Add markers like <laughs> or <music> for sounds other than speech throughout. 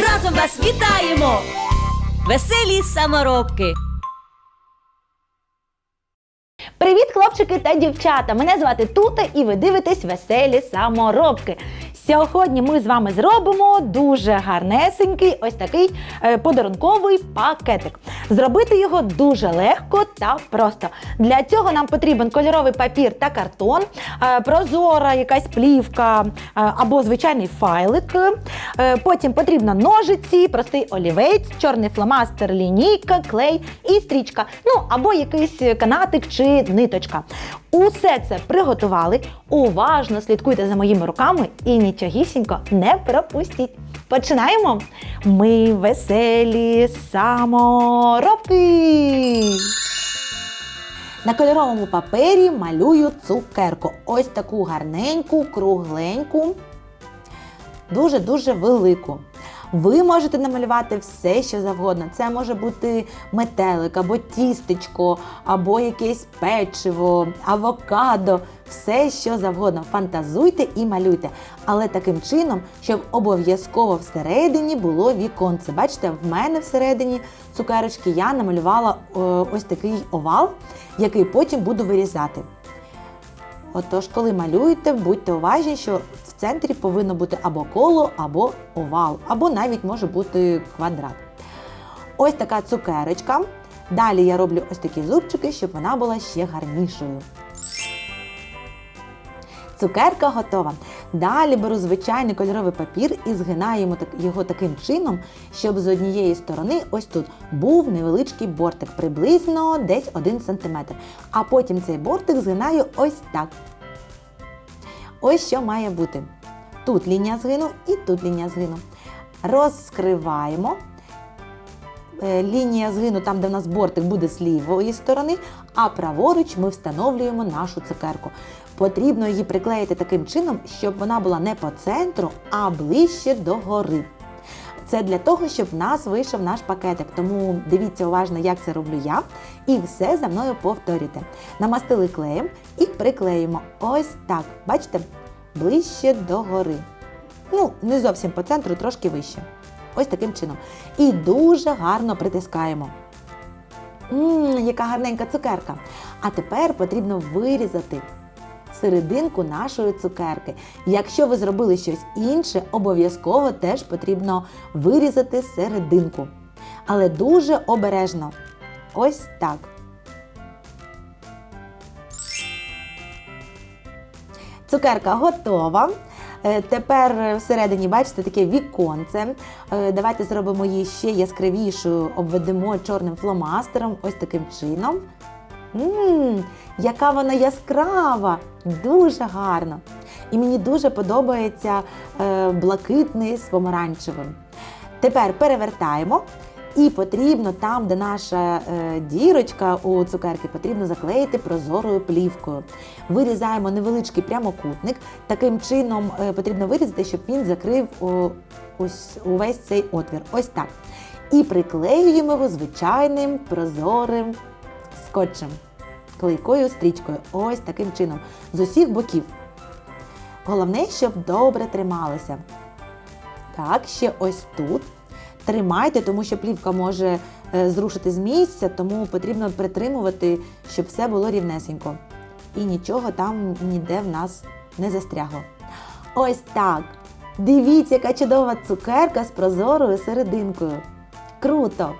разом вас вітаємо, веселі саморобки. Привіт, хлопчики та дівчата! Мене звати Тута і ви дивитесь веселі саморобки. Сьогодні ми з вами зробимо дуже гарнесенький ось такий е, подарунковий пакетик. Зробити його дуже легко та просто. Для цього нам потрібен кольоровий папір та картон, е, прозора якась плівка е, або звичайний файлик. Потім потрібно ножиці, простий олівець, чорний фломастер, лінійка, клей і стрічка. Ну або якийсь канатик чи ниточка. Усе це приготували. Уважно слідкуйте за моїми руками і нічогісінько не пропустіть. Починаємо! Ми веселі саморобки! На кольоровому папері малюю цукерку. Ось таку гарненьку, кругленьку, дуже-дуже велику. Ви можете намалювати все, що завгодно. Це може бути метелик, або тістечко, або якесь печиво, авокадо, все, що завгодно. Фантазуйте і малюйте. Але таким чином, щоб обов'язково всередині було віконце. Бачите, в мене всередині цукерочки я намалювала е, ось такий овал, який потім буду вирізати. Отож, коли малюєте, будьте уважні, що в центрі повинно бути або коло, або овал, або навіть може бути квадрат. Ось така цукерочка. Далі я роблю ось такі зубчики, щоб вона була ще гарнішою. Цукерка готова. Далі беру звичайний кольоровий папір і згинаємо його таким чином, щоб з однієї сторони ось тут був невеличкий бортик, приблизно десь 1 см. А потім цей бортик згинаю ось так. Ось що має бути. Тут лінія згину і тут лінія згину. Розкриваємо. Е, Лінія згину, там, де в нас бортик, буде з лівої сторони, а праворуч ми встановлюємо нашу цукерку. Потрібно її приклеїти таким чином, щоб вона була не по центру, а ближче до гори. Це для того, щоб в нас вийшов наш пакетик. Тому дивіться уважно, як це роблю я, і все за мною повторюйте. Намастили клеєм і приклеїмо ось так. Бачите? Ближче до гори. Ну, не зовсім по центру, трошки вище. Ось таким чином. І дуже гарно притискаємо. Ммм, яка гарненька цукерка. А тепер потрібно вирізати серединку нашої цукерки. Якщо ви зробили щось інше, обов'язково теж потрібно вирізати серединку. Але дуже обережно. Ось так. Цукерка готова. Е, Тепер всередині, бачите, таке віконце. Е, Давайте зробимо її ще яскравішою, обведемо чорним фломастером, ось таким чином. Ммм, яка вона яскрава! Дуже гарно. І мені дуже подобається е, блакитний з помаранчевим. Тепер перевертаємо. І потрібно там, де наша е, дірочка у цукерки, потрібно заклеїти прозорою плівкою. Вирізаємо невеличкий прямокутник. Таким чином е, потрібно вирізати, щоб він закрив ось увесь цей отвір. Ось так. І приклеюємо його звичайним прозорим скотчем, клейкою стрічкою. Ось таким чином. З усіх боків. Головне, щоб добре трималися. Так, ще ось тут. Тримайте, тому що плівка може е, зрушити з місця, тому потрібно притримувати, щоб все було рівнесенько. І нічого там ніде в нас не застрягло. Ось так. Дивіться, яка чудова цукерка з прозорою серединкою. Круто!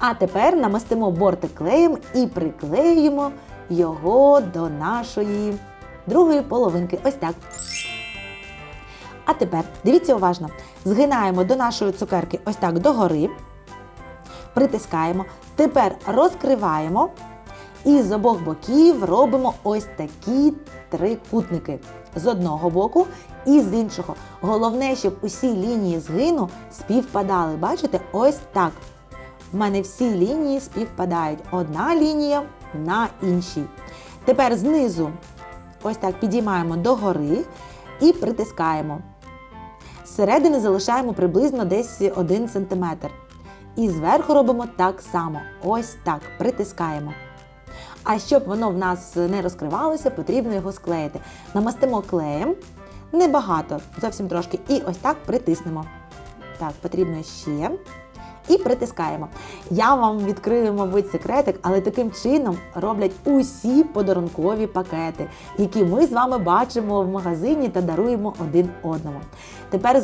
А тепер намастимо бортик клеєм і приклеюємо його до нашої другої половинки. Ось так. А тепер дивіться уважно. Згинаємо до нашої цукерки ось так догори, притискаємо. Тепер розкриваємо і з обох боків робимо ось такі трикутники з одного боку і з іншого. Головне, щоб усі лінії згину співпадали. Бачите, ось так. В мене всі лінії співпадають. Одна лінія на іншій. Тепер знизу ось так підіймаємо догори і притискаємо. Зсередини залишаємо приблизно десь 1 см. І зверху робимо так само. Ось так, притискаємо. А щоб воно в нас не розкривалося, потрібно його склеїти. Намастимо клеєм небагато, зовсім трошки. І ось так притиснемо. Так, потрібно ще. І притискаємо. Я вам відкрию, мабуть, секретик, але таким чином роблять усі подарункові пакети, які ми з вами бачимо в магазині та даруємо один одному. Тепер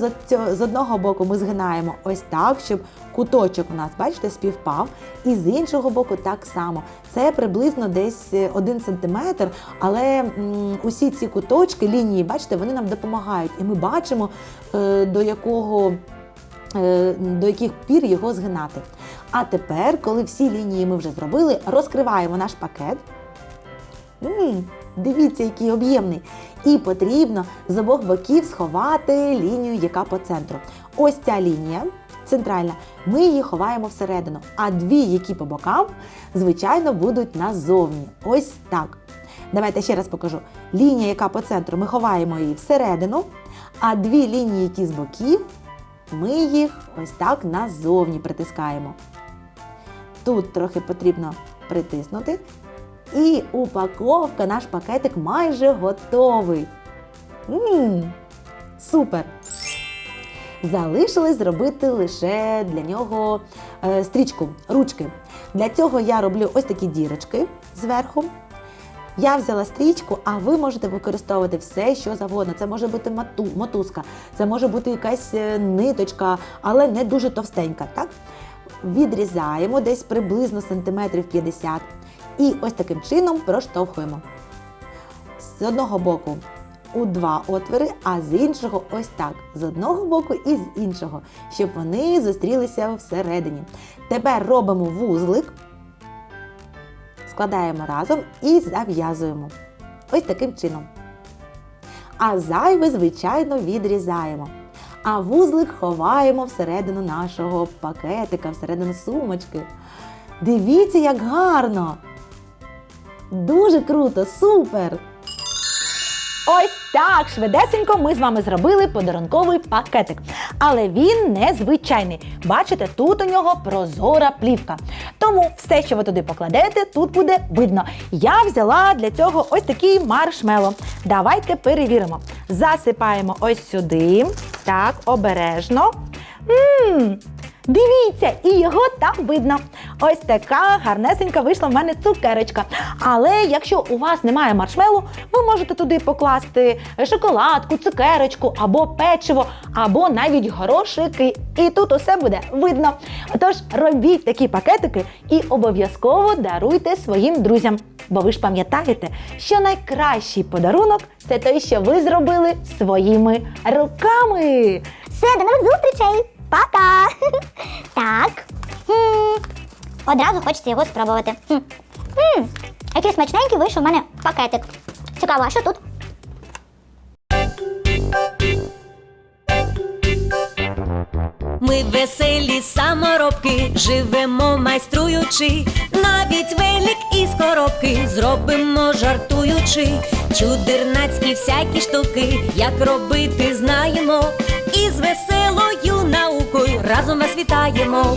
з, одного боку ми згинаємо ось так, щоб куточок у нас, бачите, співпав, і з іншого боку так само. Це приблизно десь 1 см, але м, усі ці куточки, лінії, бачите, вони нам допомагають. І ми бачимо, е, до якого е, до яких пір його згинати. А тепер, коли всі лінії ми вже зробили, розкриваємо наш пакет. м дивіться, який об'ємний. І потрібно з обох боків сховати лінію, яка по центру. Ось ця лінія. Центральна, ми її ховаємо всередину, а дві, які по бокам, звичайно, будуть назовні. Ось так. Давайте ще раз покажу. Лінія, яка по центру, ми ховаємо її всередину, а дві лінії, які з боків, ми їх ось так назовні притискаємо. Тут трохи потрібно притиснути. І упаковка, наш пакетик майже готовий. Мм, супер! Залишилось зробити лише для нього е, стрічку, ручки. Для цього я роблю ось такі дірочки зверху. Я взяла стрічку, а ви можете використовувати все, що завгодно. Це може бути мату, мотузка, це може бути якась е, ниточка, але не дуже товстенька. Так? Відрізаємо десь приблизно сантиметрів 50 і ось таким чином проштовхуємо. З одного боку у два отвори, а з іншого ось так. З одного боку і з іншого, щоб вони зустрілися всередині. Тепер робимо вузлик складаємо разом і зав'язуємо. Ось таким чином. А зайве, звичайно, відрізаємо. А вузлик ховаємо всередину нашого пакетика, всередину сумочки. Дивіться, як гарно! Дуже круто, супер! Ось так швидесенько ми з вами зробили подарунковий пакетик. Але він незвичайний. Бачите, тут у нього прозора плівка. Тому все, що ви туди покладете, тут буде видно. Я взяла для цього ось такий маршмело. Давайте перевіримо. Засипаємо ось сюди. Так, обережно. Мм, Дивіться, і його там видно. Ось така гарнесенька вийшла в мене цукерочка. Але якщо у вас немає маршмелу, ви можете туди покласти шоколадку, цукерочку або печиво, або навіть горошики. І тут усе буде видно. Тож робіть такі пакетики і обов'язково даруйте своїм друзям. Бо ви ж пам'ятаєте, що найкращий подарунок це той, що ви зробили своїми руками. Все, до нових зустрічей! Пока! <laughs> Так. Одразу хочеться його спробувати. Хм. М, Який смачненький вийшов у мене пакетик. Цікаво, а що тут? Ми веселі саморобки, живемо майструючи, навіть велик із коробки зробимо жартуючи, чудернацькі всякі штуки, як робити знаємо, і з веселою наукою разом вас вітаємо,